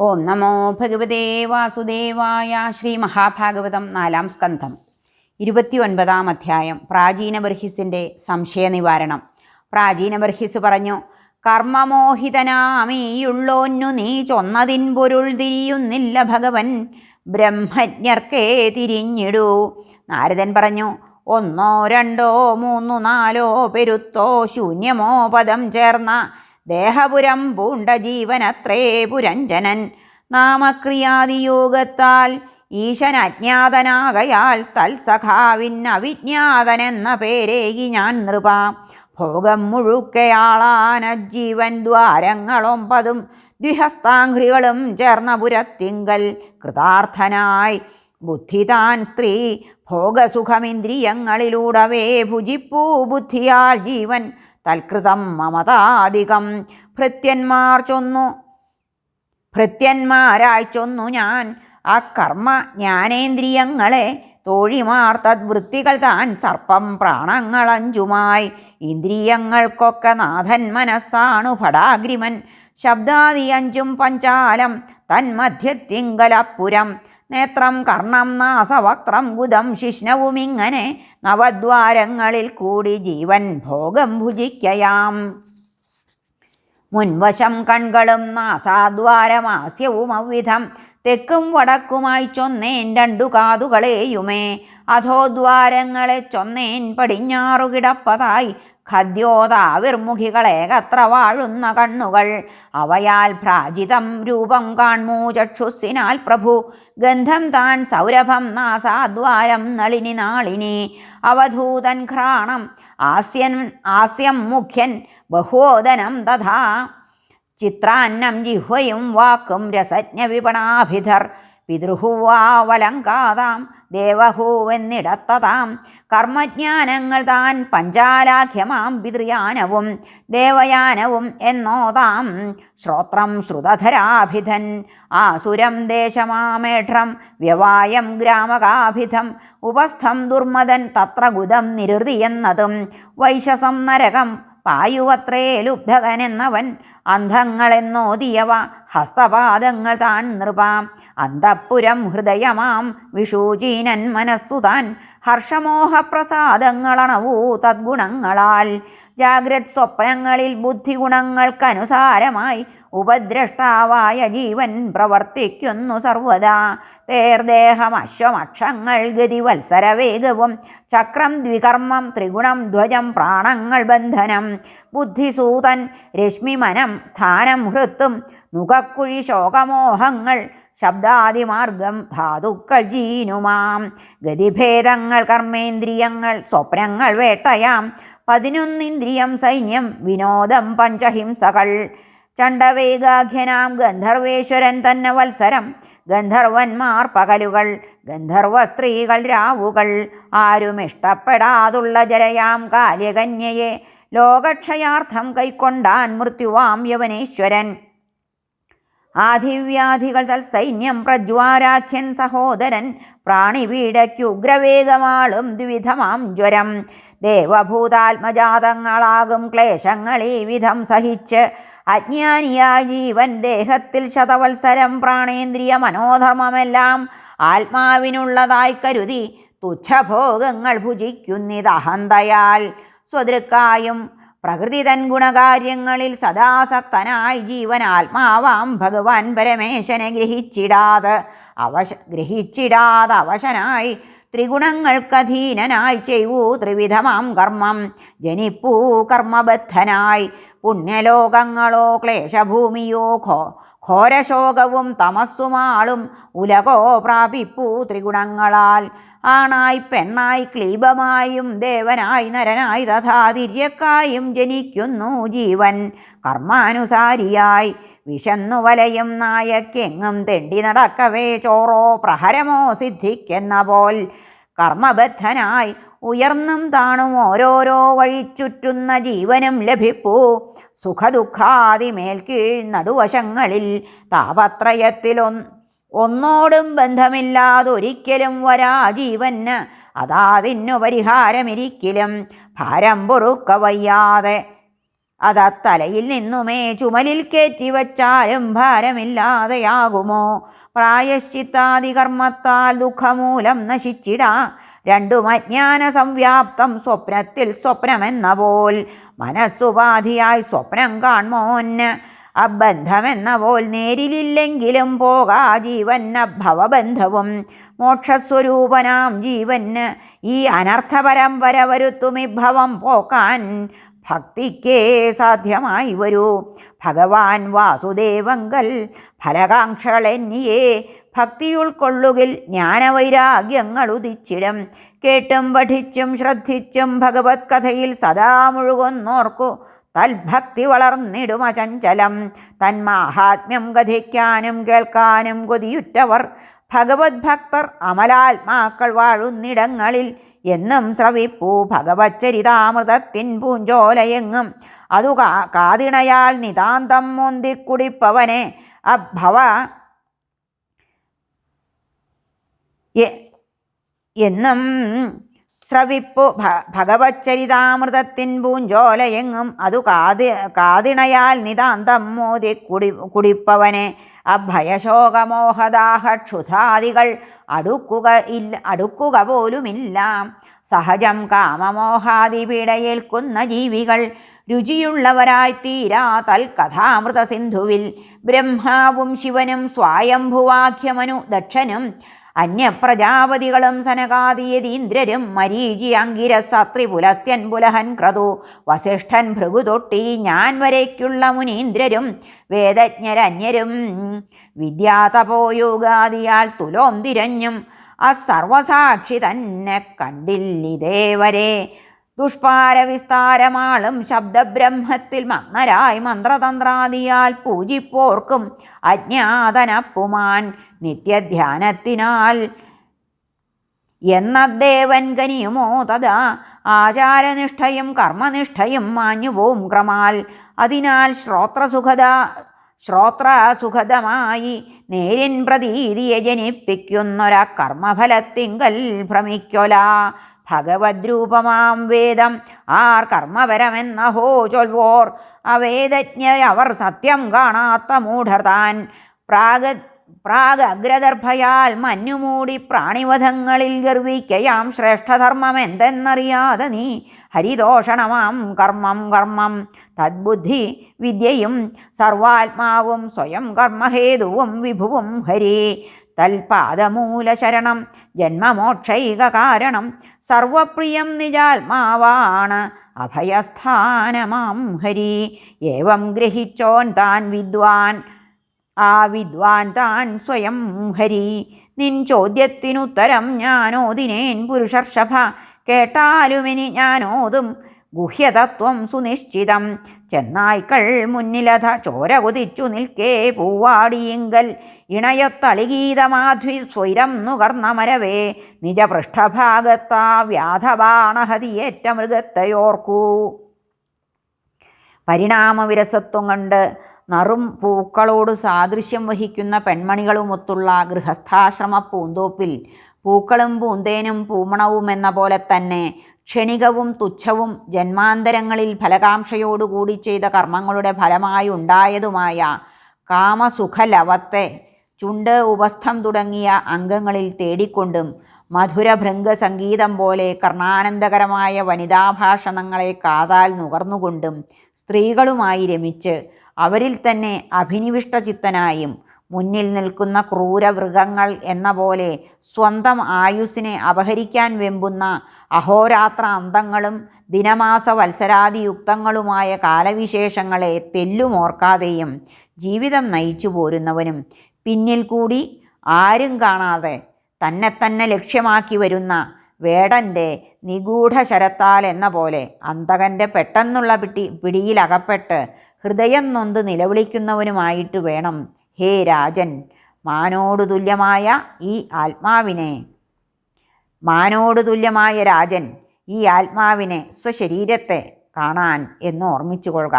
ഓം നമോ ഭഗവതേ വാസുദേവായ ശ്രീ മഹാഭാഗവതം നാലാം സ്കന്ധം. ഇരുപത്തി ഒൻപതാം അധ്യായം. പ്രാചീന ബർഹിസിന്റെ സംശയ നിവാരണം പ്രാചീന ബർഹിസ് പറഞ്ഞു കർമ്മമോഹിതനാമീയുള്ളോന്നു നീ ചൊന്നതിൻ പൊരുൾ തിരിയുന്നില്ല ഭഗവൻ. ബ്രഹ്മജ്ഞർക്കേ തിരിഞ്ഞിടൂ. നാരദൻ പറഞ്ഞു ഒന്നോ രണ്ടോ മൂന്നോ നാലോ പെരുത്തോ ശൂന്യമോ പദം ചേർന്ന ദേഹപുരം പൂണ്ട ജീവനത്രേ പുരഞ്ജനൻ. നാമക്രിയാദിയോഗത്താൽ ഈശൻ അജ്ഞാതനാകയാൽ തൽസഖാവിൻ അവിജ്ഞാതനെന്ന പേരേകി ഞാൻ നൃപ. ഭോഗം മുഴുക്കയാളാനജ്ജീവൻ ദ്വാരങ്ങളൊമ്പതും ദ്വിഹസ്താംഘ്രികളും ചേർന്ന പുരത്തിങ്കൽ കൃതാർത്ഥനായി. ബുദ്ധിതാൻ സ്ത്രീ ഭോഗസുഖമിന്ദ്രിയങ്ങളിലൂടവേ ഭുജിപ്പൂ ബുദ്ധിയാൽ ജീവൻ തൽകൃതം മമതാധികം. ഭൃത്യന്മാർ ചൊന്നു. ഭൃത്യന്മാരായി ചൊന്നു ഞാൻ. ആ കർമ്മ ജ്ഞാനേന്ദ്രിയങ്ങളെ തോഴിമാർ തദ്വൃത്തികൾ താൻ സർപ്പം പ്രാണങ്ങളഞ്ചുമായി. ഇന്ദ്രിയങ്ങൾക്കൊക്കെ നാഥൻ മനസ്സാണു ഭടാഗ്രിമൻ. ശബ്ദാദി അഞ്ചും പഞ്ചാലം തന്മധ്യത്തിങ്കലപ്പുരം. നേത്രം കർണം നാസവക്ത്രം ബുധം ശിഷ്ണവും ഇങ്ങനെ നവദ്വാരങ്ങളിൽ കൂടി ജീവൻ ഭോഗം ഭുജിക്കയാം. മുൻവശം കൺകളും നാസാദ്വാരമാസ്യവും അവ്വിധം തെക്കും വടക്കുമായി ചൊന്നേൻ രണ്ടു കാതുകളെയുമേ. അധോദ്വാരങ്ങളെ ചൊന്നേൻ പടിഞ്ഞാറു കിടപ്പതായി ഖദ്യോതാവിർമുഖികളേകത്ര വാഴുന്ന കണ്ണുകൾ. അവയാൽ ഭ്രാജിതം രൂപം കാൺമൂ ചക്ഷുസിനാൽ പ്രഭു. ഗന്ധം താൻ സൗരഭം നാസാദ്വാരം നളിനി നാളിനി. അവധൂതൻ ഘ്രാണം ആസ്യൻ ആസ്യം മുഖ്യൻ ബഹോദനം തഥാ. ചിത്രാന്നം ജിഹ്വയും വാക്കും രസജ്ഞ വിപണാഭിധർ. പിതൃഹുവാവലങ്കാതാം ദേവഹൂവെന്നിടത്തതാം. കർമ്മജ്ഞാനങ്ങൾ താൻ പഞ്ചാലാഖ്യമാം പിതൃയാനവും ദേവയാനവും എന്നോതാം. ശ്രോത്രം ശ്രുതധരാഭിധൻ ആസുരം ദേശമാമേഠം വ്യവായം ഗ്രാമകാഭിധം ഉപസ്ഥം ദുർമദൻ തത്ര ഗുദം നിരുതിയെന്നതും വൈശസം നരകം പായുവത്രേ ലുബ്ധകനെന്നവൻ അന്ധങ്ങളെന്നോതിയവ ഹസ്തപാദങ്ങൾ താൻ നൃപാം. അന്തപ്പുരം ഹൃദയമാം വിഷൂചീനൻ മനസ്സുതാൻ ഹർഷമോഹപ്രസാദങ്ങളണവൂ തദ്ഗുണങ്ങളാൽ. ജാഗ്രത് സ്വപ്നങ്ങളിൽ ബുദ്ധിഗുണങ്ങൾക്കനുസാരമായി ഉപദ്രഷ്ടാവായ ജീവൻ പ്രവർത്തിക്കുന്നു സർവദാ. തേർദേഹം അശ്വമക്ഷങ്ങൾ ഗതിവത്സരവേഗവും ചക്രം ദ്വികർമ്മം ത്രിഗുണം ധ്വജം പ്രാണങ്ങൾ ബന്ധനം ബുദ്ധിസൂതൻ രശ്മിമനം സ്ഥാനം ഹൃത്തും നുകക്കുഴി ശോകമോഹങ്ങൾ ശബ്ദാദിമാർഗം ധാതുക്കൾ ജീനുമാം. ഗതിഭേദങ്ങൾ കർമ്മേന്ദ്രിയങ്ങൾ സ്വപ്നങ്ങൾ വേട്ടയാം. പതിനൊന്നിന്ദ്രിയം സൈന്യം വിനോദം പഞ്ചഹിംസകൾ. ചണ്ഡവേഗാഖ്യനാം ഗന്ധർവേശ്വരൻ തന്നെ വത്സരം. ഗന്ധർവന്മാർ പകലുകൾ ഗന്ധർവ സ്ത്രീകൾ രാവുകൾ. ആരും ഇഷ്ടപ്പെടാതുള്ള കാല്യകന്യയെ ലോകക്ഷയാർത്ഥം കൈക്കൊണ്ടാൻ മൃത്യുവാം യവനേശ്വരൻ. ആധിവ്യാധികൾ തൽസൈന്യം പ്രജ്വാരാഖ്യൻ സഹോദരൻ പ്രാണിപീഡയ്ക്കുഗ്രവേഗമാളും ദ്വിധമാം ജ്വരം. ദേവഭൂതാത്മജാതങ്ങളാകും ക്ലേശങ്ങൾ ഈ വിധം സഹിച്ച്. അജ്ഞാനിയായ ജീവൻ ദേഹത്തിൽ ശതവത്സരം പ്രാണേന്ദ്രിയ മനോധർമ്മമെല്ലാം ആത്മാവിനുള്ളതായി കരുതി തുച്ഛഭോഗങ്ങൾ ഭുജിക്കുന്നിതഹന്തയാൽ സ്വദൃക്കായും പ്രകൃതി തൻ ഗുണകാര്യങ്ങളിൽ സദാസക്തനായി ജീവൻ ആത്മാവാം ഭഗവാൻ പരമേശനെ ഗ്രഹിച്ചിടാതെ അവശ ഗ്രഹിച്ചിടാതെ അവശനായി ത്രിഗുണങ്ങൾക്കധീനനായി ചെയ്യൂ ത്രിവിധമാം കർമ്മം. ജനിപ്പൂ കർമ്മബദ്ധനായി. പുണ്യലോകങ്ങളോ ക്ലേശഭൂമിയോ ഖോ ഘോരശോകവും തമസ്സുമാളും ഉലകോ പ്രാപിപ്പൂ ത്രിഗുണങ്ങളാൽ. ആണായി പെണ്ണായി ക്ലീബമായും ദേവനായി നരനായി തഥാ തിര്യക്കായും ജനിക്കുന്നു ജീവൻ. കർമാനുസാരിയായി വിശന്നു വലയും നായക്കെങ്ങും തെണ്ടി നടക്കവേ ചോറോ പ്രഹരമോ സിദ്ധിക്കുന്ന പോൽ. കർമ്മബദ്ധനായി ഉയർന്നും താണും ഓരോരോ വഴിച്ചുറ്റുന്ന ജീവനും ലഭിപ്പൂ. സുഖദുഃഖാദിമേൽക്കീഴ് നടുവശങ്ങളിൽ താപത്രയത്തിലൊന്ന് ഒന്നോടും ബന്ധമില്ലാതൊരിക്കലും വരാ ജീവന് അതാതിന്നു പരിഹാരമിരിക്കലും ഭാരം പൊറുക്ക വയ്യാതെ. തലയിൽ നിന്നുമേ ചുമലിൽ കയറ്റി വച്ചാലും ഭാരമില്ലാതെയാകുമോ? പ്രായശ്ചിത്താദി കർമ്മത്താൽ ദുഃഖമൂലം നശിച്ചിടാ. രണ്ടും അജ്ഞാന സംവ്യാപ്തം സ്വപ്നത്തിൽ സ്വപ്നമെന്ന പോൽ മനസ്സുപാധിയായി സ്വപ്നം കാൺമോന് അബന്ധമെന്ന പോൽ നേരിലില്ലെങ്കിലും പോകാ ജീവൻ അഭവബന്ധവും. മോക്ഷസ്വരൂപനാം ജീവന് ഈ അനർത്ഥ പരമ്പര വരുത്തുമിഭവം പോക്കാൻ ഭക്തിക്കേ സാധ്യമായി വരൂ. ഭഗവാൻ വാസുദേവങ്കൽ ഫലകാംക്ഷകളെന്നിയേ ഭക്തി ഉൾക്കൊള്ളുകിൽ ജ്ഞാനവൈരാഗ്യങ്ങൾ ഉദിച്ചിടും കേട്ടും പഠിച്ചും ശ്രദ്ധിച്ചും ഭഗവത് കഥയിൽ സദാ മുഴുകുന്നോർക്കു തൽഭക്തി വളർന്നിടുമ ചഞ്ചലം. തന്മാഹാത്മ്യം കഥിക്കാനും കേൾക്കാനും കൊതിയുറ്റവർ ഭഗവത് ഭക്തർ അമലാത്മാക്കൾ വാഴുന്നിടങ്ങളിൽ എന്നും ശ്രവിപ്പൂ ഭഗവച്ചരിതാമൃതത്തിൻ പൂഞ്ചോലയെങ്ങും. അതു കാതിണയാൽ നിതാന്തം മുന്തിക്കുടിപ്പവനെ അഭവ എന്നും ശ്രവിപ്പു ഭ ഭഗവച്ചരിതാമൃതത്തിൻ പൂഞ്ചോലയെങ്ങും അതു കാതി കാതിണയാൽ നിതാന്തം മോദി കുടി കുടിപ്പവനെ. അഭയശോകമോഹദാഹ ക്ഷുധാദികൾ അടുക്കുക ഇല്ല അടുക്കുക പോലുമില്ല. സഹജം കാമമോഹാദി പീഡയേൽക്കുന്ന ജീവികൾ രുചിയുള്ളവരായി തീരാ തൽകഥാമൃത സിന്ധുവിൽ ബ്രഹ്മാവും ശിവനും സ്വായംഭുവാഖ്യമനു ദക്ഷനും അന്യപ്രജാപതികളും മരീചി അങ്കിരസത്രി പുലസ്ത്യൻ പുലഹൻ ക്രതു. വസിഷ്ഠൻ ഭൃഗുതൊട്ടി ഞാൻ വരയ്ക്കുള്ള മുനീന്ദ്രരും വേദജ്ഞരന്യരും വിദ്യാതപോയോഗാദിയാൽ തുലോം തിരഞ്ഞും. അസർവസാക്ഷി തന്നെ കണ്ടില്ലിതേവരെ. ദുഷ്പാരവിസ്താരമാളും ശബ്ദബ്രഹ്മത്തിൽ മഗ്നരായി മന്ത്രതന്ത്രാദിയാൽ പൂജിപ്പോർക്കും അജ്ഞാതനപ്പുമാൻ നിത്യധ്യാനത്തിനാൽ. എന്നദ്ദേവൻ ഗനിയുമോ തഥാ ആചാരനിഷ്ഠയും കർമ്മനിഷ്ഠയും മാഞ്ഞുപോവും ക്രമാൽ. അതിനാൽ ശ്രോത്രസുഖത ശ്രോത്രസുഖതമായി നേരിൻ പ്രതീതിയെ ജനിപ്പിക്കുന്നൊരാ കർമ്മഫലത്തിങ്കൽ ഭ്രമിക്കൊല. ഭഗവദ്രൂപമാം വേദം. ആർ കർമ്മപരമെന്നഹോ ചൊൽവോർ. അവേദജ്ഞയവർ സത്യം കാണാത്ത മൂഢർ താൻ. പ്രാഗ അഗ്രദർഭയാൽ മഞ്ഞുമൂടി പ്രാണിവധങ്ങളിൽ ഗർവിക്കയാം ശ്രേഷ്ഠധർമ്മം എന്തെന്നറിയാതെ നീ ഹരിദോഷണമാം കർമ്മം കർമ്മം. തദ്ബുദ്ധി വിദ്യയും സർവാത്മാവും സ്വയം കർമ്മഹേതുവും വിഭുവും ഹരി. തൽപാദമൂലശരണം. ജന്മമോക്ഷൈക കാരണം സർവപ്രിയം നിജാത്മാവാണ്. അഭയസ്ഥാനമാം ഹരി. ഏവം ഗ്രഹിച്ചോൻ താൻ വിദ്വാൻ. ആ വിദ്വാൻ താൻ സ്വയം ഹരി. നിൻ ചോദ്യത്തിനുത്തരം ഞാനോദിനേൻ പുരുഷർഷഭ കേട്ടാലുമിനി ഞാനോതും. ഗുഹ്യതത്വം സുനിശ്ചിതം. ചെന്നായ്ക്കൾ മുന്നിലഥ ചോര കുതിച്ചു നിൽക്കേ പൂവാടിയിങ്കൽ. ഇണയൊത്തളിഗീതമാധ്വി സ്വൈരം നുകർന്ന മരവേ നിജപൃഷ്ഠഭാഗത്താ വ്യാധബാണഹതിയേറ്റ മൃഗത്തെയോർക്കൂ. പരിണാമവിരസത്വം കണ്ട് നറും പൂക്കളോട് സാദൃശ്യം വഹിക്കുന്ന പെൺമണികളുമൊത്തുള്ള ഗൃഹസ്ഥാശ്രമ പൂന്തോപ്പിൽ പൂക്കളും പൂന്തേനും പൂമണവും എന്ന പോലെ തന്നെ ക്ഷണികവും തുച്ഛവും ജന്മാന്തരങ്ങളിൽ ഫലകാംക്ഷയോടുകൂടി ചെയ്ത കർമ്മങ്ങളുടെ ഫലമായി ഉണ്ടായതുമായ കാമസുഖലവത്തെ ചുണ്ട് ഉപസ്ഥം തുടങ്ങിയ അംഗങ്ങളിൽ തേടിക്കൊണ്ടും മധുരഭൃംഗ സംഗീതം പോലെ കർണാനന്ദകരമായ വനിതാഭാഷണങ്ങളെ കാതാൽ നുകർന്നുകൊണ്ടും സ്ത്രീകളുമായി രമിച്ച് അവരിൽ തന്നെ അഭിനിവിഷ്ടചിത്തനായും മുന്നിൽ നിൽക്കുന്ന ക്രൂരമൃഗങ്ങൾ എന്ന പോലെ സ്വന്തം ആയുസിനെ അപഹരിക്കാൻ വെമ്പുന്ന അഹോരാത്ര അന്തങ്ങളും ദിനമാസ വത്സരാദിയുക്തങ്ങളുമായ കാലവിശേഷങ്ങളെ തെല്ലുമോർക്കാതെയും ജീവിതം നയിച്ചു പോരുന്നവനും പിന്നിൽ കൂടി ആരും കാണാതെ തന്നെ തന്നെ ലക്ഷ്യമാക്കി വരുന്ന വേടന്റെ നിഗൂഢ ശരത്താൽ എന്ന പോലെ അന്തകന്റെ പെട്ടെന്നുള്ള പിടി പിടിയിലകപ്പെട്ട് ഹൃദയം നൊന്ത് നിലവിളിക്കുന്നവനുമായിട്ട് വേണം ഹേ രാജൻ മാനോടു തുല്യമായ ഈ ആത്മാവിനെ മാനോടു തുല്യമായ രാജൻ ഈ ആത്മാവിനെ സ്വശരീരത്തെ കാണാൻ എന്ന് ഓർമ്മിച്ചു കൊള്ളുക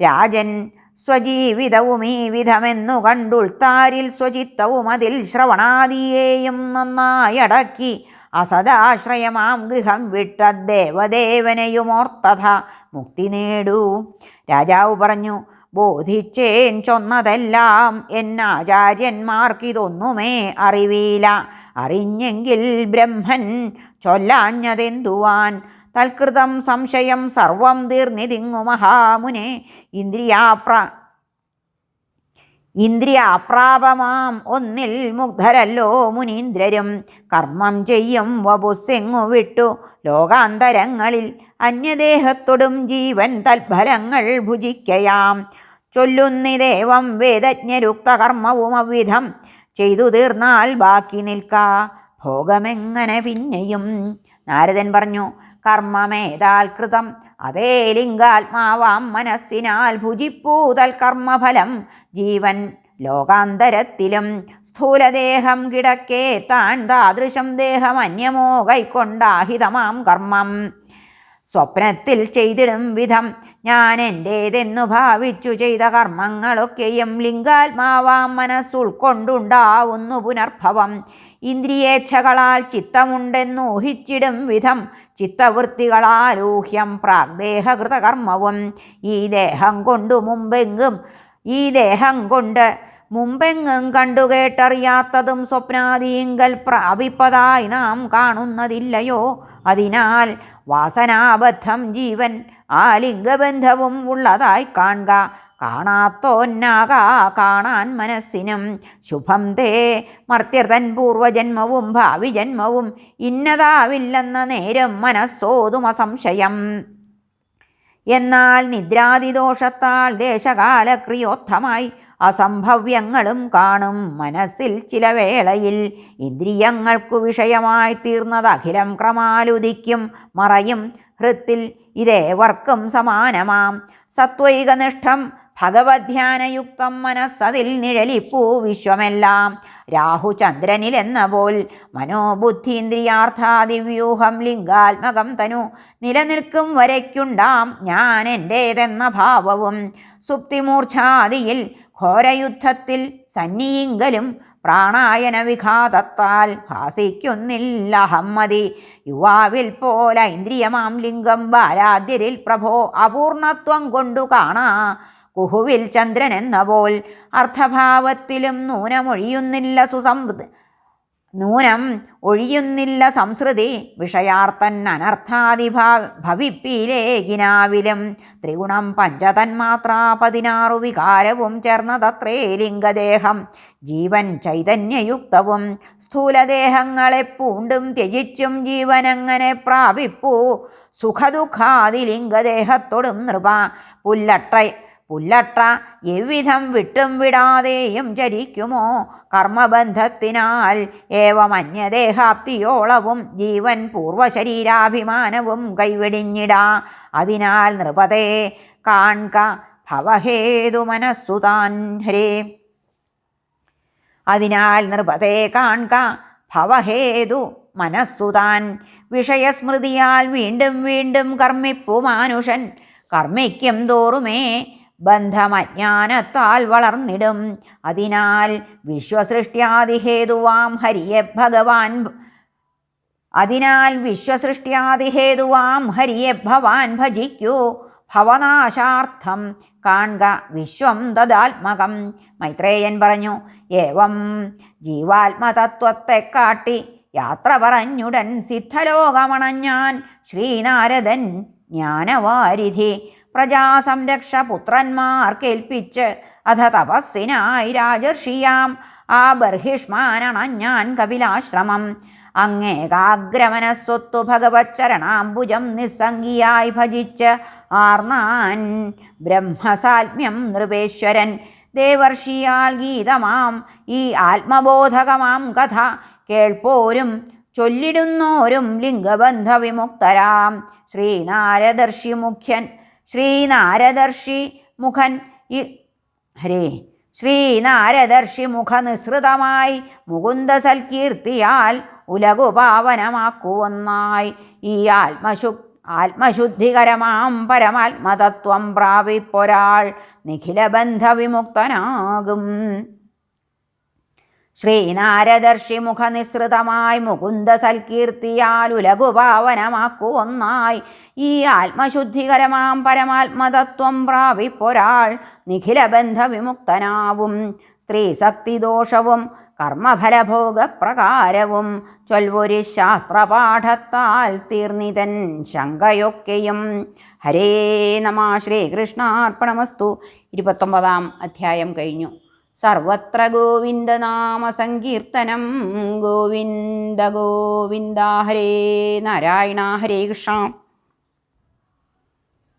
രാജൻ സ്വജീവിതവും ഈ വിധമെന്നു കണ്ടുൾത്താരിൽ സ്വചിത്തവും അതിൽ ശ്രവണാദിയേയും നന്നായി അടക്കി അസദാശ്രയമാം ഗൃഹം വിട്ട ദേവദേവനെയുമോർത്തഥ മുക്തി നേടൂ. രാജാവ് പറഞ്ഞു ബോധിച്ചേൻ ചൊന്നതെല്ലാം എന്നാചാര്യന്മാർക്കിതൊന്നുമേ അറിവീല. അറിഞ്ഞെങ്കിൽ ബ്രഹ്മൻ ചൊല്ലാഞ്ഞതെന്തുവാൻ? തൽകൃതം സംശയം സർവം തീർന്നിതിങ്ങു മഹാമുനെ. ഇന്ദ്രിയാപ്ര ഇന്ദ്രിയാപ്രാപമാം ഒന്നിൽ മുഗ്ധരല്ലോ മുനീന്ദ്രരും. കർമ്മം ചെയ്യും വപുസ്സെങ്ങു വിട്ടു. ലോകാന്തരങ്ങളിൽ അന്യദേഹത്തോടും ജീവൻ തൽഫലങ്ങൾ ഭുജിക്കയാം. ചൊല്ലുന്നിദേവം വേദജ്ഞരുക്ത കർമ്മവും അവിധം. ചെയ്തു തീർന്നാൽ ബാക്കി നിൽക്ക. ഭോഗമെങ്ങനെ പിന്നെയും? നാരദൻ പറഞ്ഞു കർമ്മമേതാൽ കൃതം. അതേ ലിംഗാത്മാവാം മനസ്സിനാൽ ഭുജിപ്പൂതൽ കർമ്മഫലം. ജീവൻ ലോകാന്തരത്തിലും സ്ഥൂലദേഹം കിടക്കേ താൻ താദൃശം ദേഹം അന്യമോ കൈക്കൊണ്ടാഹിതമാം കർമ്മം. സ്വപ്നത്തിൽ ചെയ്തിടും വിധം. ഞാൻ എന്റേതെന്നു ഭാവിച്ചു ചെയ്ത കർമ്മങ്ങളൊക്കെയും ലിംഗാത്മാവാം മനസ്സുൾക്കൊണ്ടുണ്ടാവുന്നു പുനർഭവം. ഇന്ദ്രിയേച്ഛകളാൽ ചിത്തമുണ്ടെന്നൂഹിച്ചിടും വിധം ചിത്തവൃത്തികളാലൂഹ്യം പ്രാഗ്ദേഹകൃതകർമ്മവും. ഈ ദേഹം കൊണ്ടു മുമ്പെങ്കും ഈ ദേഹം കൊണ്ട് മുമ്പെങ്ങും കണ്ടുകേട്ടറിയാത്തതും സ്വപ്നാദീങ്കൽ പ്രാപിപ്പതായി നാം കാണുന്നതില്ലയോ? അതിനാൽ വാസനാബദ്ധം ജീവൻ ആ ലിംഗബന്ധവും ഉള്ളതായി കാണുക. കാണാത്തോന്നാകാ കാണാൻ മനസ്സിനും. ശുഭം തേ മർത്യർതൻ പൂർവജന്മവും ഭാവി ജന്മവും ഇന്നതാവില്ലെന്ന നേരം മനസ്സോതും അസംശയം. എന്നാൽ നിദ്രാതിദോഷത്താൽ ദേശകാലക്രിയോത്തമായി അസംഭവ്യങ്ങളും കാണും മനസ്സിൽ ചില വേളയിൽ. ഇന്ദ്രിയങ്ങൾക്കു വിഷയമായി തീർന്നത് അഖിലം ക്രമാലുദിക്കും മറയും ഹൃത്തിൽ ഇതേവർക്കും സമാനമാം. സത്വൈകനിഷ്ഠം ഭഗവധ്യാനയുക്തം മനസ്സതിൽ നിഴലിപ്പൂ വിശ്വമെല്ലാം. രാഹുചന്ദ്രനിലെന്ന പോൽ മനോബുദ്ധീന്ദ്രിയാർത്ഥാദിവ്യൂഹം ലിംഗാത്മകം തനു. നിലനിൽക്കും വരയ്ക്കുണ്ടാം ഞാൻ എന്റേതെന്ന ഭാവവും. സുപ്തിമൂർച്ഛാദിയിൽ ഘോരയുദ്ധത്തിൽ സന്നിയിങ്കലും പ്രാണായന വിഘാതത്താൽ ഭാസിക്കുന്നില്ല അഹമ്മതി യുവാവിൽ പോല ഇന്ദ്രിയമാം ലിംഗം ബാലാദ്യരിൽ പ്രഭോ അപൂർണത്വം കൊണ്ടു കാണാ. കുഹുവിൽ ചന്ദ്രൻ എന്ന പോൽ അർത്ഥഭാവത്തിലും നൂനമൊഴിയുന്നില്ല സുസമൃദ്ധ നൂനം ഒഴിയുന്നില്ല സംസൃതി വിഷയാർത്തൻ അനർത്ഥാദിഭാ ഭവിപ്പിലേകിനാവിലും. ത്രിഗുണം പഞ്ചതന്മാത്രാ പതിനാറു വികാരവും ചേർന്നതത്രേ ലിംഗദേഹം. ജീവൻ ചൈതന്യയുക്തവും സ്ഥൂലദേഹങ്ങളെ പൂണ്ടും ത്യജിച്ചും ജീവനങ്ങനെ പ്രാപിപ്പൂ. സുഖദുഃഖാതി ലിംഗദേഹത്തോടും നൃപ പുല്ലട്ട പുല്ലട്ട എവിധം വിട്ടും വിടാതെയും ചരിക്കുമോ? കർമ്മബന്ധത്തിനാൽ ഏവമന്യദേഹാപ്തിയോളവും ജീവൻ പൂർവശരീരാഭിമാനവും കൈവെടിഞ്ഞിടാ. അതിനാൽ നൃപതേ കാൺക ഭവഹേതു മനസ്സുതാൻ ഹരേ. അതിനാൽ നൃപതേ കാൺക ഭവഹേതു മനസ്സുതാൻ വിഷയസ്മൃതിയാൽ വീണ്ടും വീണ്ടും കർമ്മിപ്പു മാനുഷൻ കർമ്മിക്കും തോറുമേ ബന്ധമജ്ഞാനത്താൽ വളർന്നിടും. അതിനാൽ വിശ്വസൃഷ്ട്യാദിഹേതുവാം ഹരിയെ ഭഗവാൻ അതിനാൽ വിശ്വസൃഷ്ട്യാദിഹേതുവാം ഹരിയെ ഭവാൻ ഭജിക്കൂ. ഭവനാശാർത്ഥം കാൺക വിശ്വം തദാത്മകം. മൈത്രേയൻ പറഞ്ഞു ഏവം ജീവാത്മതത്വത്തെ കാട്ടി യാത്ര പറഞ്ഞുടൻ സിദ്ധലോകമണഞ്ഞാൻ ശ്രീനാരദൻ ജ്ഞാനവാരിധി. പ്രജാസംരക്ഷ പുത്രന്മാർക്കേൽപ്പിച്ച് അധ തപസ്സിനായി രാജർഷിയാം. ആ ബർഹിഷ്മാനണഞ്ഞാൻ കപിലാശ്രമം. അങ്ങേകാഗ്രമനസ്വത്തു ഭഗവച്ചരണാംബുജം നിസ്സംഗിയായി ഭജിച്ച് ആർന്നാൻ ബ്രഹ്മസാത്മ്യം നൃപേശ്വരൻ. ദേവർഷിയാൽ ഗീതമാം ഈ ആത്മബോധകമാം കഥ കേൾപ്പോരും ചൊല്ലിടുന്നോരും ലിംഗബന്ധ വിമുക്തരാം ശ്രീനാരദർഷി മുഖ്യൻ ശ്രീനാരദർഷി മുഖൻ ഇ ഹരേ ശ്രീനാരദർഷി മുഖനിസൃതമായി മുകുന്ദ സൽകീർത്തിയാൽ ഉലകു പാവനമാക്കുവന്നായി. ഈ ആത്മശു ആത്മശുദ്ധികരമാം പരമാത്മതത്വം പ്രാപിപ്പൊരാൾ നിഖിലബന്ധ വിമുക്തനാകും ശ്രീനാരദർഷി മുഖനിസൃതമായി മുകുന്ദ സൽകീർത്തിയാൽ ഉലകുപാവനമാക്കുവൊന്നായി ഈ ആത്മശുദ്ധികരമാം പരമാത്മതത്വം പ്രാപിപ്പൊരാൾ നിഖിലബന്ധ വിമുക്തനാവും സ്ത്രീശക്തിദോഷവും കർമ്മഫലഭോഗപ്രകാരവും ചൊൽവൊരു ശാസ്ത്രപാഠത്താൽ തീർന്നിതൻ ശങ്കയൊക്കെയും. ഹരേ നമ ശ്രീകൃഷ്ണാർപ്പണമസ്തു. ഇരുപത്തൊമ്പതാം അധ്യായം കഴിഞ്ഞു. സർവത്ര ഗോവിന്ദനാമ സങ്കീർത്തനം. ഗോവിന്ദ ഗോവിന്ദ ഹരേ നാരായണ ഹരേ കൃഷ്ണ.